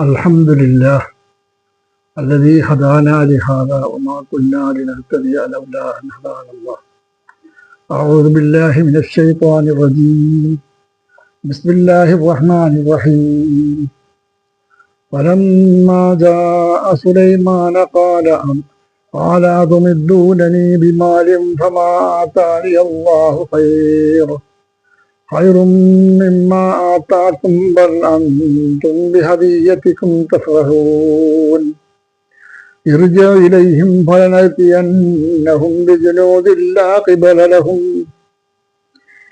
الحمد لله الذي هدانا لهذا وما كنا لنهتدي لولا أن هدانا الله. أعوذ بالله من الشيطان الرجيم. بسم الله الرحمن الرحيم. فلما جاء سليمان قال قال أتمدونني بمال فما آتاني الله خير؟ خير مما آتاكم بل أنتم بهديتكم تفرحون. ارجع إليهم فلنأتينهم بجنود لا قبل لهم.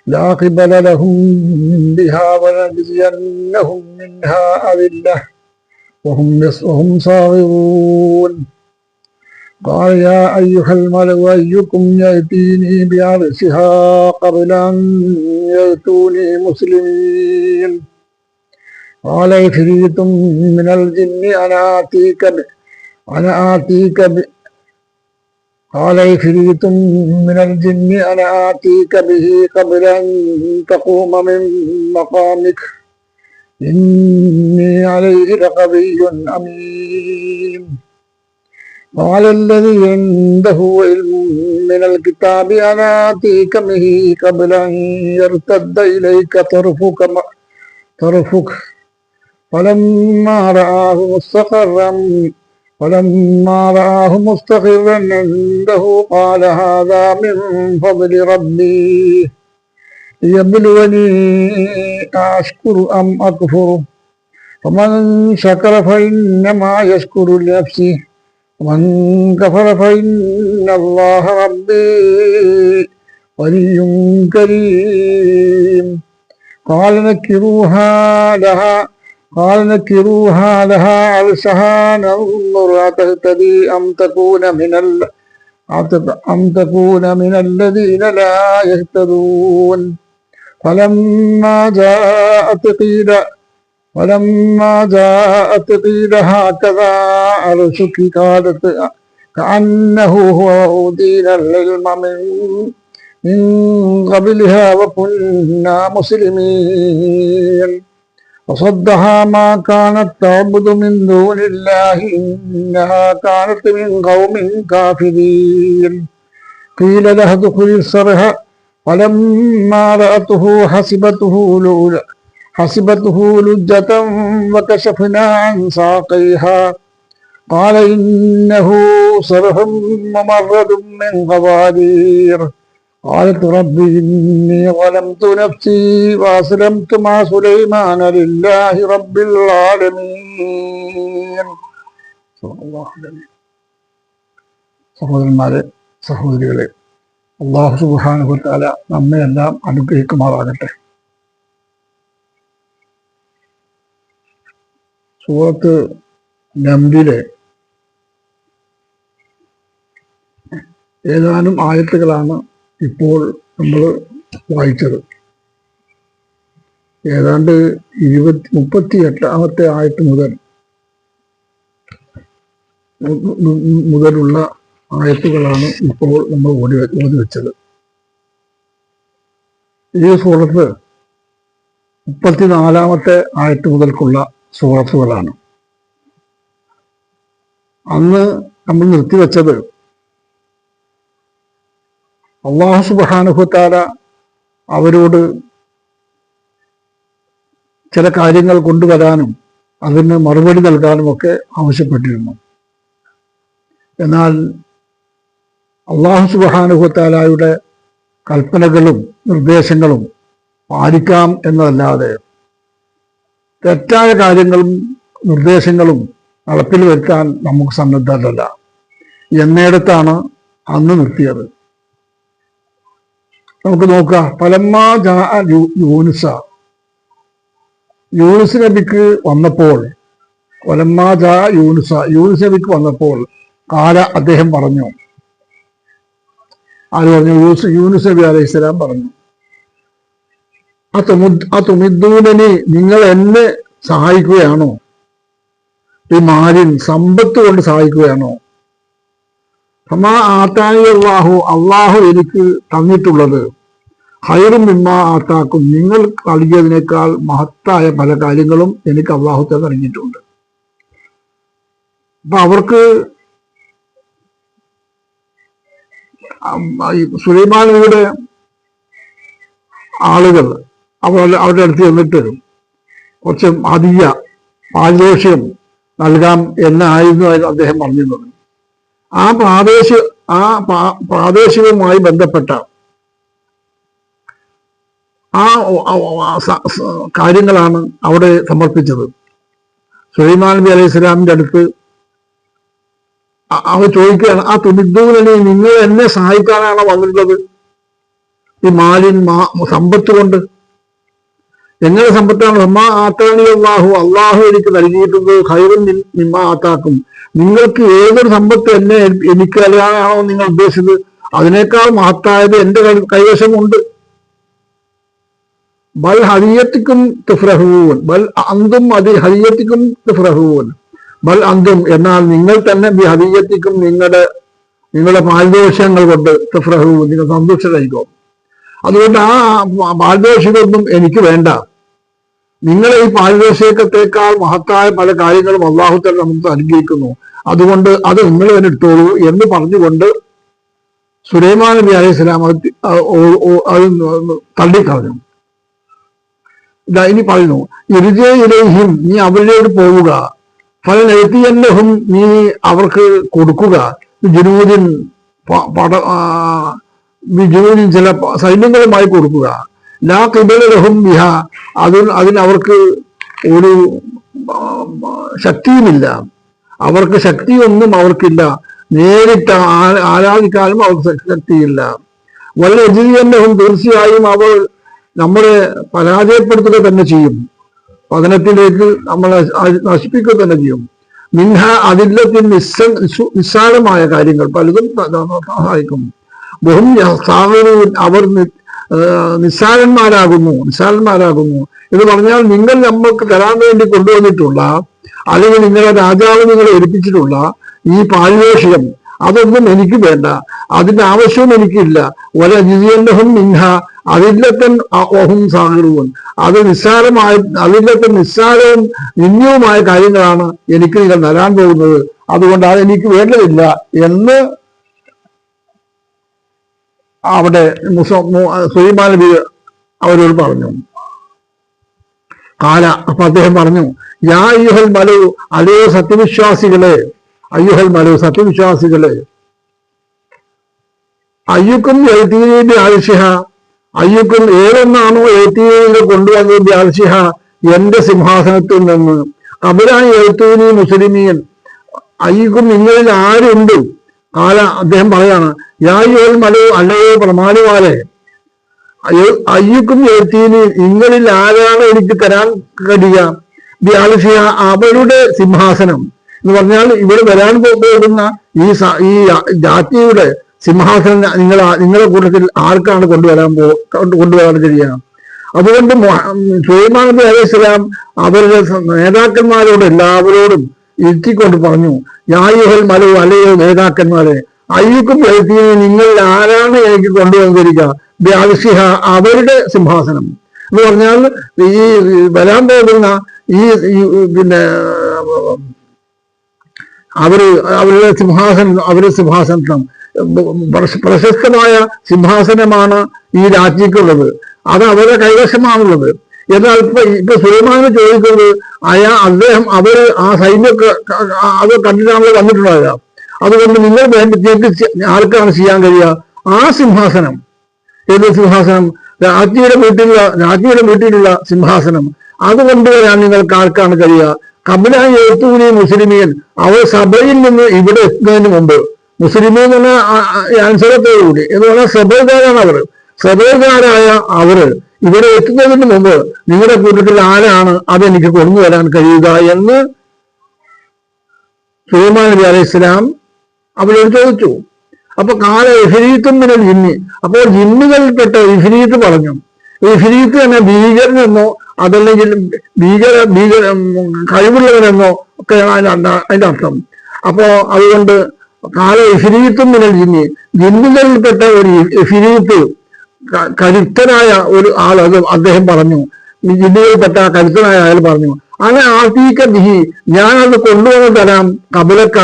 لا قبل لهم بها ولنجزينهم منها أذلة. وهم وهم صاغرون. قال يا أيها الملأ أيكم يأتيني بعرشها قبل أن يأتوني مسلمين. قال عفريت من الجن أنا آتيك ب... أنا آتيك ب... قال عفريت من الجن أنا آتيك به قبل أن تقوم من مقامك. إني عليه لقوي أمين. قال الذي عنده علم من الكتاب أنا آتيك به قبل أن يرتد إليك طرفك طرفك. فلما رآه مستقرا فلما رآه مستقرا عنده قال هذا من فضل ربي ليبلوني أشكر أم أكفر؟ فمن شكر فإنما يشكر لنفسه. ومن كفر فإن الله ربي ولي كريم. قال نكروها لها قال نكروها لها عرشها. ننظر أتهتدي أم تكون من ال... أم تكون من الذين لا يهتدون. فلما جاءت قيل ولما جاءت قيل هكذا عرشك قالت كأنه هو أودينا العلم من من قبلها وكنا مسلمين. وصدها ما كانت تعبد من دون الله إنها كانت من قوم كافرين. قيل لها ادخل الصرح فلما رأته حسبته لؤلؤ حسبته لجة وكشفنا عن ساقيها قال إنه صرح ممرد من قوارير قالت رب إني ظلمت نفسي وأسلمت مع سليمان لله رب العالمين സഹോദരന്മാരെ സഹോദരികളെ അള്ളാഹു സുബാനുഭത്താല നമ്മയെല്ലാം അനുഗ്രഹിക്കുമാറാകട്ടെ സൂറത്ത് നമ്പിലെ ഏതാനും ആയത്തുകളാണ് ഇപ്പോൾ നമ്മൾ വായിച്ചത്. ഏതാണ്ട് ഇരുപത്തി മുപ്പത്തി എട്ടാമത്തെ ആയത്ത് മുതൽ മുതലുള്ള ആയത്തുകളാണ് ഇപ്പോൾ നമ്മൾ ഓടി ഓടി വെച്ചത്. ഈ സൂറത്ത് മുപ്പത്തിനാലാമത്തെ ആയത്ത് മുതൽക്കുള്ള സൂറത്തുകളാണ് അന്ന് നമ്മൾ നിർത്തിവെച്ചത് അള്ളാഹു സുബാനുഭത്താല അവരോട് ചില കാര്യങ്ങൾ കൊണ്ടുവരാനും അതിന് മറുപടി നൽകാനും ഒക്കെ ആവശ്യപ്പെട്ടിരുന്നു. എന്നാൽ അള്ളാഹു സുബാനുഭത്താലായുടെ കൽപ്പനകളും നിർദ്ദേശങ്ങളും പാലിക്കാം എന്നതല്ലാതെ തെറ്റായ കാര്യങ്ങളും നിർദ്ദേശങ്ങളും നടപ്പിൽ വരുത്താൻ നമുക്ക് സന്നദ്ധരല്ല. എന്നിടത്താണ് അന്ന് നിർത്തിയത്. നമുക്ക് നോക്കാം പലമ്മാ യൂനുസ യൂനുസ്. നബിക്ക് വന്നപ്പോൾ പലമ്മാ ജാ യൂണിസ യൂനുസ് നബിക്ക് വന്നപ്പോൾ കാല അദ്ദേഹം പറഞ്ഞു? ആര് പറഞ്ഞു? യൂസ് യൂനുസ് നബി അലൈഹി സ്വലാം പറഞ്ഞു. ആ തുമിദ്ദൂനനി നിങ്ങൾ എന്നെ സഹായിക്കുകയാണോ? ഈ മാലിൻ സമ്പത്ത് കൊണ്ട് സഹായിക്കുകയാണോ? അമ്മാ ആത്താഹു അള്ളാഹു അള്ളാഹു എനിക്ക് തന്നിട്ടുള്ളത് ഹൈറും ഇമ്മാ ആത്താക്കും. നിങ്ങൾ നൽകിയതിനേക്കാൾ മഹത്തായ പല കാര്യങ്ങളും എനിക്ക് അള്ളാഹുത്തെ തന്നിട്ടുണ്ട്. അപ്പൊ അവർക്ക് നബിയുടെ ആളുകൾ അവർ അവരുടെ അടുത്ത് ചെന്നിട്ട് കുറച്ച് അധിക പാരിതോഷികം നൽകാം എന്നായിരുന്നു അദ്ദേഹം പറഞ്ഞിരുന്നത്. ആ പ്രാദേശിക ആ പ്രാ- പ്രാദേശികവുമായി ബന്ധപ്പെട്ട ആ കാര്യങ്ങളാണ് അവിടെ സമർപ്പിച്ചത്. സുലൈമാൻ നബി അലൈഹി സ്വലാമിന്റെ അടുത്ത് അവർ ചോദിക്കുകയാണ് ആ തുണിദ്ദൂലനെ നിങ്ങൾ എന്നെ സഹായിക്കാനാണോ വന്നിട്ടുള്ളത്? ഈ മാലിൻ സമ്പത്ത് കൊണ്ട് എങ്ങനെ സമ്പത്താണ്? അമ്മാ ആത്താണി അള്ളാഹു അള്ളാഹു എനിക്ക് നൽകിയിട്ടുണ്ട്. ഹൈറും നിമ്മ ആത്താക്കും നിങ്ങൾക്ക് ഏതൊരു സമ്പത്ത് എന്നെ എനിക്ക് നൽകാനാണോ നിങ്ങൾ ഉദ്ദേശിച്ചത്? അതിനേക്കാൾ മഹത്തായത് എന്റെ കൈവശമുണ്ട്. ബൽ ഹരിയത്തിക്കും തുഫ്രഹുവൻ ബൽ അന്തും അതി ഹരിയത്തിക്കും തുഫ്രഹുവൻ ബൽ അന്തും എന്നാൽ നിങ്ങൾ തന്നെ ഹരിയത്തിക്കും നിങ്ങളുടെ നിങ്ങളുടെ പാരിതോഷങ്ങൾ കൊണ്ട് തുഫ്രഹുവൻ നിങ്ങൾ സന്തുഷ്ടരായിക്കോ. അതുകൊണ്ട് ആ പാരിതോഷികളൊന്നും എനിക്ക് വേണ്ട. നിങ്ങളെ ഈ പാരിതോഷികത്തെക്കാൾ മഹത്തായ പല കാര്യങ്ങളും അള്ളാഹുത്തൽ നമുക്ക് അനുഗ്രഹിക്കുന്നു അതുകൊണ്ട് അത് നിങ്ങൾ തന്നെ എടുത്തോളൂ എന്ന് പറഞ്ഞുകൊണ്ട് സുലൈമാൻ നബി അലൈഹി സ്വലാം അത് അത് തള്ളിക്കളഞ്ഞു. ഇനി പറയുന്നു ഇരുജയിലേഹിം നീ അവരിലോട് പോവുക. പല എഴുത്തിയല്ലഹും നീ അവർക്ക് കൊടുക്കുക. ജനൂദിൻ പട ജനൂദിൻ ചില സൈന്യങ്ങളുമായി കൊടുക്കുക. ലാ കിബലഹും ബിഹ. അതിൽ അതിനവർക്ക് ഒരു ശക്തിയുമില്ല. അവർക്ക് ശക്തിയൊന്നും അവർക്കില്ല. നേരിട്ട് ആരാധിക്കാനും അവർക്ക് ശക്തിയില്ല. വല്ല എജിയന്നഹും തീർച്ചയായും അവർ നമ്മളെ പരാജയപ്പെടുത്തുക തന്നെ ചെയ്യും. പതനത്തിലേക്ക് നമ്മളെ നശിപ്പിക്കുക തന്നെ ചെയ്യും. മിൻഹ അതില്ലത്തിൽ നിസ്സ നിസ്സാരമായ കാര്യങ്ങൾ പലതും സഹായിക്കും. ബഹും സാധനവും അവർ നിസ്സാരന്മാരാകുന്നു നിസ്സാരന്മാരാകുന്നു എന്ന് പറഞ്ഞാൽ നിങ്ങൾ നമ്മൾക്ക് തരാൻ വേണ്ടി കൊണ്ടുവന്നിട്ടുള്ള അല്ലെങ്കിൽ നിങ്ങളെ രാജാവ് നിങ്ങളെ ഏൽപ്പിച്ചിട്ടുള്ള ഈ പാരിതോഷികം അതൊന്നും എനിക്ക് വേണ്ട. അതിന്റെ ആവശ്യവും എനിക്കില്ല. ഒല മിൻഹ. അതില്ലത്തൻ ഓഹും സാഹചര്യവും അത് നിസ്സാരമായ അതില്ലത്തൻ നിസ്സാരവും നിന്യവുമായ കാര്യങ്ങളാണ് എനിക്ക് നിങ്ങൾ തരാൻ പോകുന്നത്. അതുകൊണ്ട് അത് എനിക്ക് വേണ്ടതില്ല എന്ന് അവിടെ സുലൈമാൻ നബി അവരോട് പറഞ്ഞു. കാല അപ്പൊ അദ്ദേഹം പറഞ്ഞു യാ അയ്യുഹൽ മലു അലേ സത്യവിശ്വാസികളെ അയ്യുഹൽ മലു സത്യവിശ്വാസികളെ അയ്യുക്കും എഴുത്തീബി ആവശ്യ അയ്യുക്കും ഏതൊന്നാണോ എഴുത്തീബിൽ കൊണ്ടുവന്നത് ആവശ്യ എന്റെ സിംഹാസനത്തിൽ നിന്ന്. അവരായി എഴുത്തൂനി മുസ്ലിമീൻ അയ്യുക്കും നിങ്ങളിൽ ആരുണ്ട്? കാല അദ്ദേഹം പറയാണ് യാ മലയോ മലു അല്ലയോ അയ്യ- അയ്യക്കും എഴുത്തീന് നിങ്ങളിൽ ആരാണ് എനിക്ക് തരാൻ കഴിയുക വ്യാലസിയ അവരുടെ സിംഹാസനം. എന്ന് പറഞ്ഞാൽ ഇവിടെ വരാൻ പോകുന്ന ഈ ഈ ജാതിയുടെ സിംഹാസനം നിങ്ങൾ നിങ്ങളുടെ കൂട്ടത്തിൽ ആർക്കാണ് കൊണ്ടുവരാൻ പോ കൊണ്ടുവരാൻ കഴിയുക അതുകൊണ്ട് സുലൈമാൻ നബി അലൈഹി സ്വലാം അവരുടെ നേതാക്കന്മാരോട് എല്ലാവരോടും ഇരുത്തിക്കൊണ്ട് പറഞ്ഞു യായുഹൽ മലു അല്ലയോ നേതാക്കന്മാരെ അയ്യുക്കും എഴുത്തിനെ നിങ്ങൾ ആരാണ് എനിക്ക് കൊണ്ടുവന്നിരിക്കുക? അവരുടെ സിംഹാസനം. എന്ന് പറഞ്ഞാൽ ഈ വരാൻ പോകുന്ന ഈ പിന്നെ അവർ അവരുടെ സിംഹാസനം അവരുടെ സിംഹാസനം പ്രശസ്തമായ സിംഹാസനമാണ് ഈ രാജ്ഞിക്കുള്ളത്. അത് അവരുടെ കൈവശമാണുള്ളത്. എന്നാൽ ഇപ്പൊ ഇപ്പൊ സുലൈമാന് ചോദിക്കുന്നത് അയാ അദ്ദേഹം അവർ ആ ക- അത് കണ്ടിട്ടാണല്ലോ വന്നിട്ടുണ്ടാവുക. അതുകൊണ്ട് നിങ്ങൾ വേണ്ടി നിങ്ങൾക്ക് ആർക്കാണ് ചെയ്യാൻ കഴിയുക? ആ സിംഹാസനം. ഏത് സിംഹാസനം? രാജ്ഞിയുടെ വീട്ടിലുള്ള രാജ്ഞിയുടെ വീട്ടിലുള്ള സിംഹാസനം. അത് കൊണ്ടുവരാൻ നിങ്ങൾക്ക് ആർക്കാണ് കഴിയുക? കബില എഴുത്തുകൂലി മുസ്ലിമീൻ. അവർ സഭയിൽ നിന്ന് ഇവിടെ എത്തുന്നതിന് മുമ്പ്. മുസ്ലിമീൻ എന്ന് പറഞ്ഞാൽ ആൻസറത്തോടുകൂടി എന്ന് പറഞ്ഞാൽ സഭയുകാരാണ് അവർ. സഭയുകാരായ അവർ. ഇവിടെ എത്തുന്നതിന് മുമ്പ് നിങ്ങളുടെ കൂട്ടത്തിൽ ആരാണ് അതെനിക്ക് കൊണ്ടുവരാൻ കഴിയുക എന്ന് സുലൈമാൻ നബി അലൈഹി ഇസ്ലാം അവരോട് ചോദിച്ചു. അപ്പൊ കാല ഇഫരീത്തും പിന്നെ ജിന്നി. അപ്പോൾ ജിന്നുകളിൽപ്പെട്ട ഇഫരീത്ത് പറഞ്ഞു. ഇഫരീത്ത് തന്നെ ഭീകരനെന്നോ അതല്ലെങ്കിൽ ഭീകര ഭീകര കഴിവുള്ളവരെന്നോ ഒക്കെയാണ് അതിന്റെ അർത്ഥം. അപ്പോ അതുകൊണ്ട് കാല ഇഫരീത്തും പിന്നെ ജിന്നി. ജിന്നുകളിൽപ്പെട്ട ഒരു വിഫരീത്ത് കരുത്തനായ ഒരു ആൾ അത് അദ്ദേഹം പറഞ്ഞു. ജില്ലയിൽപ്പെട്ട കരുത്തനായ അയാൾ പറഞ്ഞു അന ആർത്തീക്ക ബിഹി ഞാനത് കൊണ്ടുവന്ന് തരാം. കപിലക്ക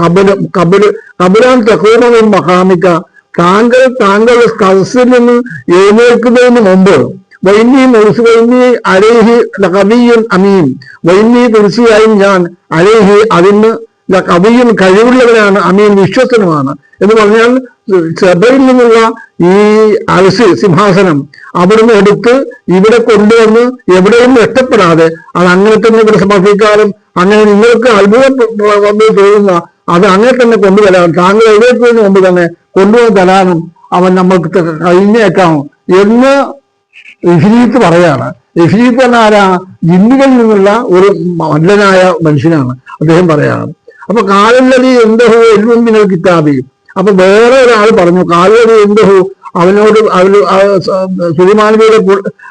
കബല കപില കപിലാൻ തെക്കോണവും മഹാമിക്ക താങ്കൾ താങ്കളുടെ സദസ്സിൽ നിന്ന് എഴുന്നേൽക്കുന്നതിന് മുമ്പ് വൈന്നി മുറിസ് വൈന്നി അലേഹി കവിയൻ അമീൻ. വൈന്നി തീർച്ചയായും ഞാൻ അലേഹി അതിന് കവിയും കഴിവുള്ളവനാണ് അമീൻ വിശ്വസനുമാണ് എന്ന് പറഞ്ഞാൽ സഭയിൽ നിന്നുള്ള ഈ അലസ് സിംഹാസനം അവിടുന്ന് എടുത്ത് ഇവിടെ കൊണ്ടുവന്ന് എവിടെയും നഷ്ടപ്പെടാതെ അത് അങ്ങനെ തന്നെ ഇവിടെ സമർപ്പിക്കാനും അങ്ങനെ നിങ്ങൾക്ക് അത്ഭുതം വന്ന് തോന്നുന്ന അത് അങ്ങനെ തന്നെ കൊണ്ടുവരാനും താങ്കൾ എഴുന്നേൽക്കുന്നതിന് മുമ്പ് തന്നെ കൊണ്ടുവന്ന് തരാനും അവൻ നമ്മൾക്ക് കഴിഞ്ഞേക്കാം എന്ന് ഇഫിലീത്ത് പറയാണ്. ഇഫിലീത്ത് എന്ന ആരാ? ജിന്നുകളിൽ നിന്നുള്ള ഒരു മല്ലനായ മനുഷ്യനാണ്. അദ്ദേഹം പറയാണ്. അപ്പൊ കാലല്ലതി എന്തോ എല്ലും കിതാബി അപ്പൊ വേറെ ഒരാൾ പറഞ്ഞു കാലുകടി എന്തഹോ അവനോട് അവർ സുലിമാനബിയുടെ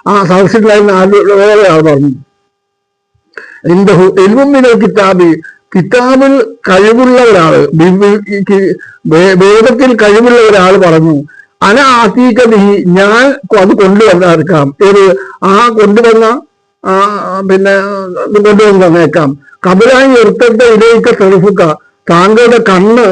ആ സദസ്സിലായിരുന്ന വേറെ ആൾ പറഞ്ഞു എന്തോ? എൽവും വിനോ കിതാബി കിതാബിൽ കഴിവുള്ള ഒരാൾ വേദത്തിൽ കഴിവുള്ള ഒരാൾ പറഞ്ഞു അന ആത്തീകതി ഞാൻ അത് കൊണ്ടുവന്നേക്കാം ഏത്? ആ കൊണ്ടുവന്ന ആ പിന്നെ കൊണ്ടുവന്ന് തന്നേക്കാം കബലായി നിർത്തത്തെ ഇടയിക്ക തെളിഫുക്ക താങ്കളുടെ കണ്ണ്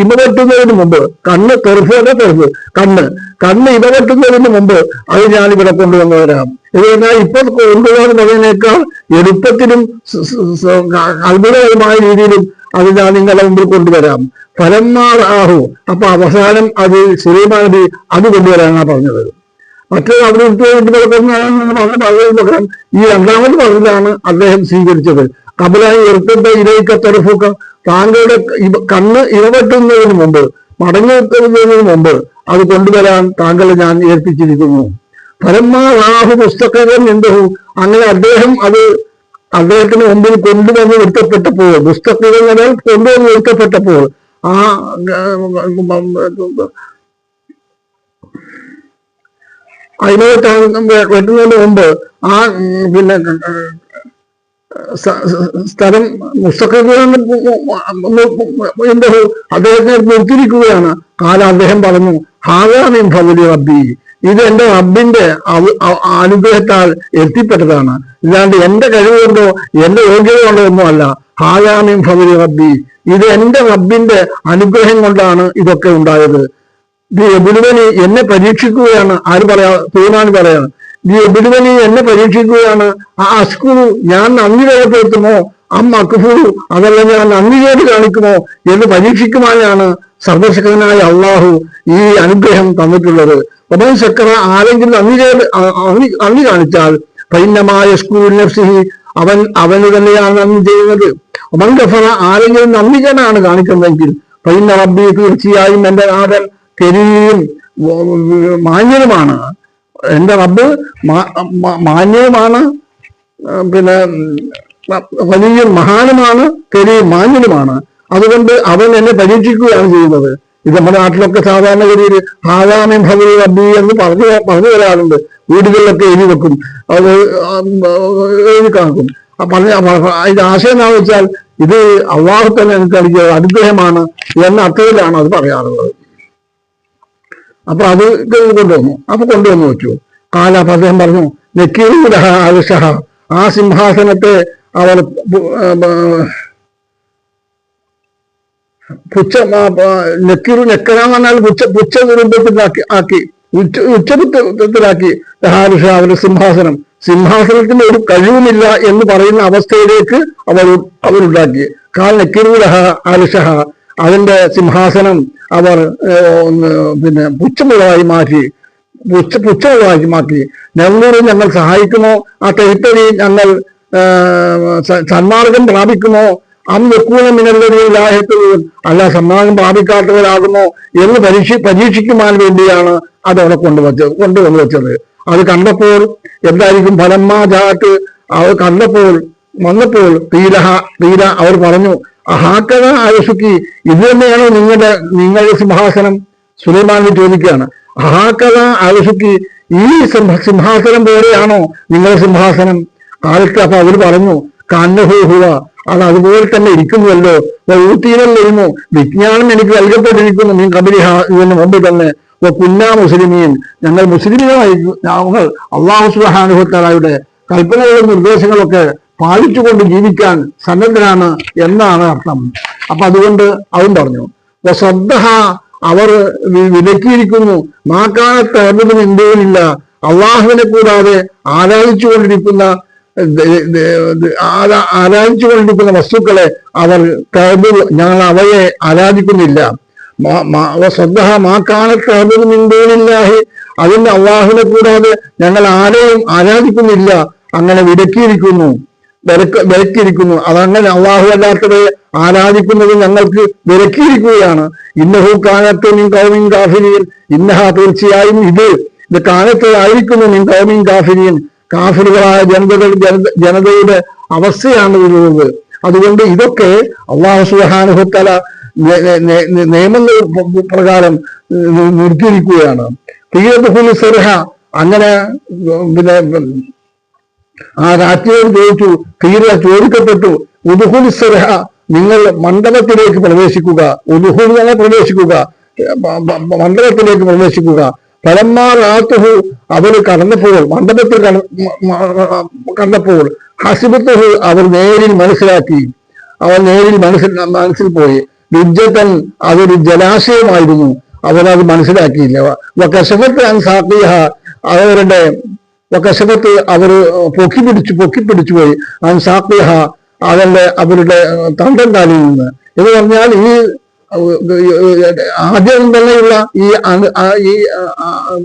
ഇമപെട്ടുന്നതിന് മുമ്പ് കണ്ണ് തെറുഫുടെ തെറുഫ് കണ്ണ് കണ്ണ് ഇടപെട്ടുന്നതിന് മുമ്പ് അത് ഞാൻ ഇവിടെ കൊണ്ടുവന്നു വരാം ഇത് പറഞ്ഞാൽ ഇപ്പൊ കൊണ്ടുപോകുന്നതിനേക്കാൾ എളുപ്പത്തിലും അത്ഭുതകരമായ രീതിയിലും അത് ഞാൻ നിങ്ങളുടെ മുമ്പിൽ കൊണ്ടുവരാം. ഫലന്മാർ ആഹു. അപ്പൊ അവസാനം അത് ശ്രീമാനതി അത് കൊണ്ടുവരാനാണ് പറഞ്ഞത്. മറ്റൊരു അവിടെ പറഞ്ഞ ഈ രണ്ടാമത് പറഞ്ഞതാണ് അദ്ദേഹം സ്വീകരിച്ചത്. കബലായി എറുത്തത്തെ ഇരയിക്ക തുറഫൊക്കെ താങ്കളുടെ കണ്ണ് ഇടപെട്ടുന്നതിന് മുമ്പ് മടങ്ങി എത്തുന്നതിന് മുമ്പ് അത് കൊണ്ടുവരാൻ താങ്കളെ ഞാൻ ഏൽപ്പിച്ചിരിക്കുന്നു ഫലന്മാ പുസ്തകങ്ങൾ എന്തോ അങ്ങനെ അദ്ദേഹം അത് അദ്ദേഹത്തിന് മുമ്പിൽ കൊണ്ടുവന്ന് നിർത്തപ്പെട്ടപ്പോൾ പുസ്തകങ്ങൾ കൊണ്ടുവന്ന് നിർത്തപ്പെട്ടപ്പോൾ ആ അതിനോട്ട് വരുന്നതിന് മുമ്പ് ആ പിന്നെ സ്ഥലം മുസ്തഖിന്റെ അദ്ദേഹത്തെ നിർത്തിയിരിക്കുകയാണ് കാല അദ്ദേഹം പറഞ്ഞു ഹാദാമീൻ ഫവലി റബ്ബി ഇത് എന്റെ റബ്ബിന്റെ അനുഗ്രഹത്താൽ എത്തിപ്പെട്ടതാണ്. ഇല്ലാണ്ട് എന്റെ കഴിവുകൊണ്ടോ എന്റെ യോഗ്യത കൊണ്ടോ ഒന്നുമല്ല. ഹാദാമീൻ ഫവലി റബ്ബി ഇത് എന്റെ റബ്ബിന്റെ അനുഗ്രഹം കൊണ്ടാണ് ഇതൊക്കെ ഉണ്ടായത്. ഗുരുവനെ എന്നെ പരീക്ഷിക്കുകയാണ്. ആര് പറയാ തീരുമാനം പറയാണ് ബുലുവനി എന്നെ പരീക്ഷിക്കുകയാണ് ആ അസ്കുറു ഞാൻ നന്ദി രേഖപ്പെടുത്തുമോ അമ്മ അക്ഫുറു അതല്ല ഞാൻ നന്ദി ചെയ്ത് കാണിക്കുമോ എന്ന് പരീക്ഷിക്കുവാനാണ് സർവശക്തനായ അള്ളാഹു ഈ അനുഗ്രഹം തന്നിട്ടുള്ളത് ഒബൻ ശക്കറ ആരെങ്കിലും നന്ദി നന്ദി കാണിച്ചാൽ പൈന്നമായ സ്കൂൾ നഫ്സിഹി അവൻ അവന് തന്നെയാണ് നന്ദി ചെയ്യുന്നത് ഒബൻ ഗഫറ ആരെങ്കിലും നന്ദികനാണ് കാണിക്കുന്നതെങ്കിൽ പൈന്ന റബ്ബി തീർച്ചയായും എന്റെ നാടൻ കരീം മാന്യനുമാണ് എന്റെ റബ്ബ് മാന്യവുമാണ്. പിന്നെ വലിയ മഹാനുമാണ് കരീം മാന്യനുമാണ്. അതുകൊണ്ട് അവൻ എന്നെ പരീക്ഷിക്കുകയാണ് ചെയ്യുന്നത്. ഇത് നമ്മുടെ നാട്ടിലൊക്കെ സാധാരണഗതിയിൽ ഹാദാമിൻ ഭഗവതി റബ്ബി എന്ന് പറഞ്ഞു പറഞ്ഞു വരാറുണ്ട്. വീടുകളിലൊക്കെ എഴുതി വെക്കും. അത് എഴുതി കാണിക്കും. പറഞ്ഞ അതിന്റെ ആശയം എന്താണെന്ന് വെച്ചാൽ ഇത് അള്ളാഹു തന്നെ എനിക്ക് കളിക്കുക അനുഗ്രഹമാണ് എന്ന അർത്ഥത്തിലാണ് അത് പറയാറുള്ളത്. അപ്പൊ അത് കൊണ്ടുവന്നു. അപ്പൊ കൊണ്ടുവന്നു വെച്ചു. കാല അപ്പൊ അദ്ദേഹം പറഞ്ഞു ആവശ്യഹ ആ സിംഹാസനത്തെ അവൾ പുച്ച നെക്കിറു നെക്കരാന്ന് പറഞ്ഞാൽ പുച്ച പുച്ഛ ദുരന്തത്തിലാക്കി ആക്കി. ഉച്ച ഉച്ചപുത്രത്തിലാക്കി. ഹാരുഷ അവരുടെ സിംഹാസനം. സിംഹാസനത്തിന് ഒരു കഴിവുമില്ല എന്ന് പറയുന്ന അവസ്ഥയിലേക്ക് അവർ അവരുണ്ടാക്കി. കാൽ നെക്കിറൂലഹ ആലുഷഹ അതിന്റെ സിംഹാസനം അവർ പിന്നെ പുച്ഛമുള്ളതായി മാറ്റി പുച്ഛ പുച്ഛമുള്ളതാക്കി മാറ്റി. നെല്ലൂരിൽ ഞങ്ങൾ സഹായിക്കുമോ ആ തെരുത്തരി ഞങ്ങൾ സന്മാർഗം പ്രാപിക്കുമോ അം വെക്കൂല മിനല്ലതാഹത്തും അല്ല സന്മാർഗം പ്രാപിക്കാത്തവരാകുമോ എന്ന് പരീക്ഷ പരീക്ഷിക്കുവാൻ വേണ്ടിയാണ് അത് അവിടെ കൊണ്ടുവച്ചത് കൊണ്ടുവന്നു വെച്ചത് അത് കണ്ടപ്പോൾ എന്തായിരിക്കും ഫലമ്മാ ജാത്ത് അവർ കണ്ടപ്പോൾ വന്നപ്പോൾ തീരഹ തീര അവർ പറഞ്ഞു ഹാക്കഥ ആയുസുക്കി ഇത് തന്നെയാണോ നിങ്ങളുടെ നിങ്ങളുടെ സിംഹാസനം. സുലൈമാനെ ചോദിക്കുകയാണ്. ഹാക്കഥ ആയുസുക്കി ഈ സിംഹാസനം പോലെയാണോ നിങ്ങളുടെ സിംഹാസനം? കാലത്ത് അപ്പൊ അവർ പറഞ്ഞു കണ്ണുഹുഹുവ അത് അതുപോലെ തന്നെ ഇരിക്കുന്നുവല്ലോ. ഊത്തീനല്ലായിരുന്നു വിജ്ഞാനം എനിക്ക് നൽകപ്പെട്ടിരിക്കുന്നു. നീ കബരി ഇതിന് മുമ്പ് തന്നെ. കുന്ന മുസ്ലിമീൻ. ഞങ്ങൾ മുസ്ലിമീനായി ഞങ്ങൾ അള്ളാഹു സുബാനുഹത്താലയുടെ കൽപ്പനകളും നിർദ്ദേശങ്ങളൊക്കെ പാലിച്ചുകൊണ്ട് ജീവിക്കാൻ സന്നദ്ധനാണ് എന്നാണ് അർത്ഥം. അപ്പൊ അതുകൊണ്ട് അവൻ പറഞ്ഞു ശ്രദ്ധ അവർ വിലക്കിയിരിക്കുന്നു. മാക്കാലത്ത് അവരുടെ ഇന്ത്യയിലില്ല അള്ളാഹുവിനെ കൂടാതെ ആരാധിച്ചുകൊണ്ടിരിക്കുന്ന ആരാധിച്ചുകൊണ്ടിരിക്കുന്ന വസ്തുക്കളെ അവർ തഅബുദ് ഞങ്ങൾ അവയെ ആരാധിക്കുന്നില്ല. ശ്രദ്ധ മാക്കാലത്ത് അവരുടെ എന്തുമില്ലാഹി അതിന്റെ അള്ളാഹുവിനെ കൂടാതെ ഞങ്ങൾ ആരെയും ആരാധിക്കുന്നില്ല. അങ്ങനെ വിലക്കിയിരിക്കുന്നു. വിലക്ക് വിലക്കിയിരിക്കുന്നു. അതങ്ങനെ അള്ളാഹു അല്ലാത്തവരെ ആരാധിക്കുന്നത് ഞങ്ങൾക്ക് വിലക്കിയിരിക്കുകയാണ്. ഇന്നഹു കാനത്ത് നിൻ കൗമിൻ കാഫിരിയൻ ഇന്നഹ തീർച്ചയായും ഇത് ഇത് കാലത്ത് ആയിരിക്കുന്നു നിൻ കൗമിൻ കാഫിരിയൻ കാഫിറുകളായ ജനതകൾ ജനത ജനതയുടെ അവസ്ഥയാണ് വരുന്നത് അതുകൊണ്ട് ഇതൊക്കെ അള്ളാഹു സുഹാനുഹത്തല നിയമങ്ങൾ പ്ര- പ്രകാരം നിർത്തിയിരിക്കുകയാണ്. തീരത്തുഹുൽ സർഹ അങ്ങനെ പിന്നെ ആ രാജ്ഞിയോട് ചോദിച്ചു തീര ചോദിക്കപ്പെട്ടു. ഉദുഹുൽ സർഹ നിങ്ങൾ മണ്ഡപത്തിലേക്ക് പ്രവേശിക്കുക. ഉദുഹുൽ തന്നെ പ്രവേശിക്കുക. മണ്ഡപത്തിലേക്ക് പ്രവേശിക്കുക. ഫലമാ ആത്തുഹു അവർ കടന്നപ്പോൾ മണ്ഡപത്തിൽ കണ്ടപ്പോൾ ഹസിബത്തുഹു അവർ നേരിൽ മനസ്സിലാക്കി. അവർ നേരിൽ മനസ്സിൽ മനസ്സിൽ പോയി. രുജത്തൻ അതൊരു ജലാശയമായിരുന്നു. അവരത് മനസ്സിലാക്കിയില്ല. കശപത്ത് അൻസാക്കിയ അവരുടെ കശപത്ത് അവർ പൊക്കി പിടിച്ചു പൊക്കി പിടിച്ചു പോയി. അൻസാക്കിയ അവരുടെ തണ്ടൻ കാലിൽ നിന്ന്. എന്ന് പറഞ്ഞാൽ ഈ ആദ്യം തന്നെയുള്ള ഈ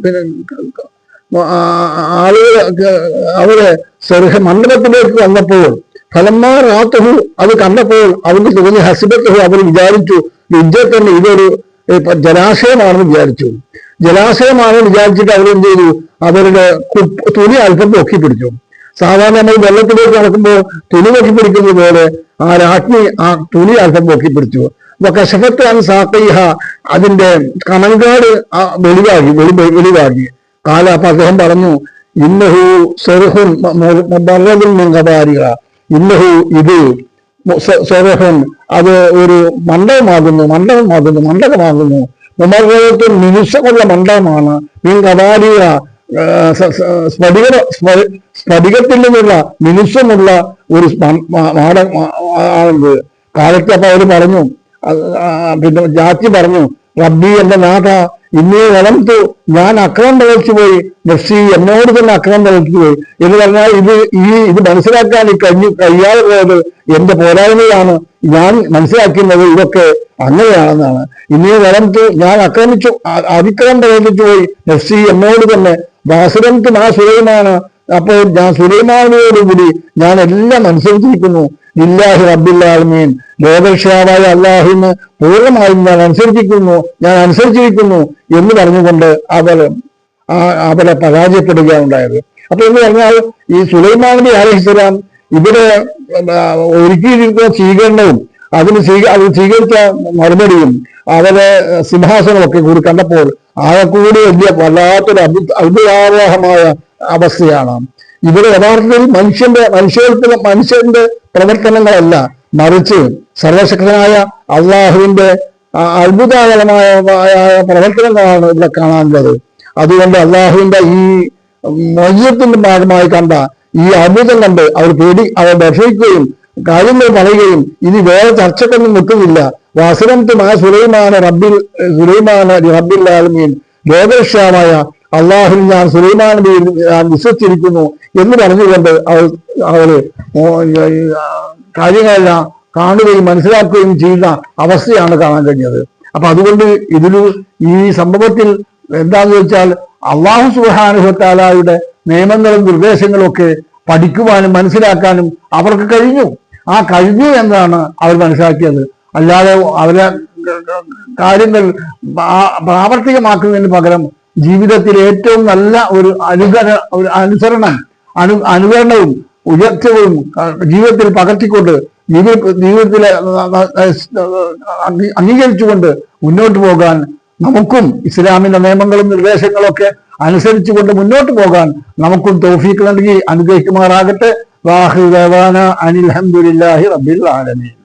പിന്നെ ആളുകൾ അവരെ സർഹ മണ്ഡലത്തിലേക്ക് വന്നപ്പോൾ ഫലമാ ആത്തഹു അത് കണ്ടപ്പോൾ അവന്റെ തോന്നി ഹസിബത്തഹു അവർ വിചാരിച്ചു വിദ്യത്തന്നെ ഇതൊരു ഏ, പ- ജലാശയമാണെന്ന് വിചാരിച്ചു. ജലാശയമാണെന്ന് വിചാരിച്ചിട്ട് അവരെന്ത് ചെയ്തു? അവരുടെ തുണി അല്പം പൊക്കി പിടിച്ചു സാധാരണ നമ്മൾ വെള്ളത്തിലേക്ക് നടക്കുമ്പോൾ തുണി പൊക്കി പിടിക്കുന്നത് പോലെ ആ രാജ്ഞി ആ തുണി അല്പം പൊക്കി പിടിച്ചു. അപ്പൊ കശഫത്താൻ സാക്കയ്യ അതിന്റെ കണങ്കാട് ആ വെളിവാകി വെളി വെളിവാകി കാല അപ്പൊ അദ്ദേഹം പറഞ്ഞു ഇന്നഹു സെറുഹുൻ മിങ്കബാരിക ഇന്നഹു ഇത് സെറുഹുൻ അത് ഒരു മണ്ഡപമാകുന്നു മണ്ഡപമാകുന്നു മണ്ഡപമാകുന്നു. മുമർവത്തിൽ മിനുസമുള്ള മണ്ഡപമാണ്. മിങ്കബാരിക സ്ഫടിക സ്ഫ- സ്ഫടികത്തിൽ നിന്നുള്ള നിമിഷമുള്ള ഒരു ആണെന്ന് കാലത്ത് അപ്പൊ അവർ പറഞ്ഞു പിന്നെ ജാതി പറഞ്ഞു റബ്ബി എന്റെ നാഥ ഇന്നേ വളർത്തു ഞാൻ അക്രമം പ്രവർത്തിച്ചു പോയി നഫ്സി എന്നോട് തന്നെ അക്രമം പ്രവർത്തിച്ചു പോയി എന്ന് പറഞ്ഞാൽ ഇത് ഈ ഇത് മനസ്സിലാക്കാൻ ഈ കഴിഞ്ഞു കഴിയാതെ പോയത് എന്റെ പോരായ്മയാണ്. ഞാൻ മനസ്സിലാക്കുന്നത് ഇതൊക്കെ അങ്ങനെയാണെന്നാണ്. ഇന്നേ വളർത്തു ഞാൻ അക്രമിച്ചു അതിക്രമം പ്രവർത്തിച്ചു പോയി നഫ്സി എന്നോട് തന്നെ വാസുരംത്ത് മാ സുലൈമാണ് അപ്പോൾ ഞാൻ സുലൈമാനോടുകൂടി ഞാൻ എല്ലാം അനുസരിച്ചിരിക്കുന്നു. ഇല്ലാഹി അബ്ദുല്ലാഹിമീൻ ലോകരക്ഷാവായ അള്ളാഹുവിന് പൂർണമായും ഞാൻ അനുസരിച്ചിരിക്കുന്നു. ഞാൻ അനുസരിച്ചിരിക്കുന്നു എന്ന് പറഞ്ഞുകൊണ്ട് അവർ അവരെ പരാജയപ്പെടുകയാണ് ഉണ്ടായത് അപ്പൊ എന്ന് പറഞ്ഞാൽ ഈ സുലൈമാൻ നബി അലഹിസ്സലാം ഇവിടെ ഒരുക്കിയിരിക്കുന്ന സ്വീകരണവും അതിന് സ്വീക അത് സ്വീകരിച്ച മറുപടിയും അവരെ സിംഹാസനമൊക്കെ കൂടി കണ്ടപ്പോൾ ആകെ കൂടി വലിയ വല്ലാത്തൊരു അഭി- അത്ഭുതാവഹമായ അവസ്ഥയാണ്. ഇവിടെ യഥാർത്ഥത്തിൽ മനുഷ്യന്റെ മനുഷ്യോൽപ്പന്ന മനുഷ്യന്റെ പ്രവർത്തനങ്ങളല്ല മറിച്ച് സർവശക്തനായ അള്ളാഹുവിന്റെ അത്ഭുതകരമായ പ്രവർത്തനങ്ങളാണ് ഇവിടെ കാണാനുള്ളത്. അതുകൊണ്ട് അള്ളാഹുവിന്റെ ഈ മയ്യത്തിന്റെ ഭാഗമായി കണ്ട ഈ അത്ഭുതം കണ്ട് അവർ പേടി അവർ വിഷമിക്കുകയും കാര്യങ്ങൾ പറയുകയും ഇനി വേറെ ചർച്ചക്കൊന്നും നിൽക്കുന്നില്ല. വാസനത്തുമായ സുലൈമാന റബ്ബിൽ സുലൈമാന റബ്ബിൽ ആലമീൻ ലോകരക്ഷാമായ അള്ളാഹുൽ ഞാൻ സുലൈമാൻ ഞാൻ വിശ്വസിച്ചിരിക്കുന്നു എന്ന് പറഞ്ഞുകൊണ്ട് അവൾ അവൾ കാര്യങ്ങളെല്ലാം കാണുകയും മനസ്സിലാക്കുകയും ചെയ്യുന്ന അവസ്ഥയാണ് കാണാൻ കഴിഞ്ഞത്. അപ്പൊ അതുകൊണ്ട് ഇതിൽ ഈ സംഭവത്തിൽ എന്താന്ന് വെച്ചാൽ അള്ളാഹു സുഹാനുഹത്താലായുടെ നിയമങ്ങളും നിർദ്ദേശങ്ങളും ഒക്കെ പഠിക്കുവാനും മനസ്സിലാക്കാനും അവർക്ക് കഴിഞ്ഞു. ആ കഴിഞ്ഞു എന്നാണ് അവർ മനസ്സിലാക്കിയത്. അല്ലാതെ അവരെ കാര്യങ്ങൾ പ്രാ- പ്രാവർത്തികമാക്കുന്നതിന് പകരം ജീവിതത്തിൽ ഏറ്റവും നല്ല ഒരു അനുകര ഒരു അനുസരണം അനു അനുകരണവും ഉയർച്ചവും ജീവിതത്തിൽ പകർത്തിക്കൊണ്ട് ജീവിത ജീവിതത്തിലെ അംഗീ- അംഗീകരിച്ചുകൊണ്ട് മുന്നോട്ട് പോകാൻ നമുക്കും ഇസ്ലാമിന്റെ നിയമങ്ങളും നിർദ്ദേശങ്ങളും ഒക്കെ അനുസരിച്ചുകൊണ്ട് മുന്നോട്ട് പോകാൻ നമുക്കും തോഫീക്ക് നൽകി അനുഗ്രഹിക്കുമാറാകട്ടെ. വാഹിദാന അനിൽ ഹംദുലില്ലാഹി റബ്ബിൽ ആലമീൻ.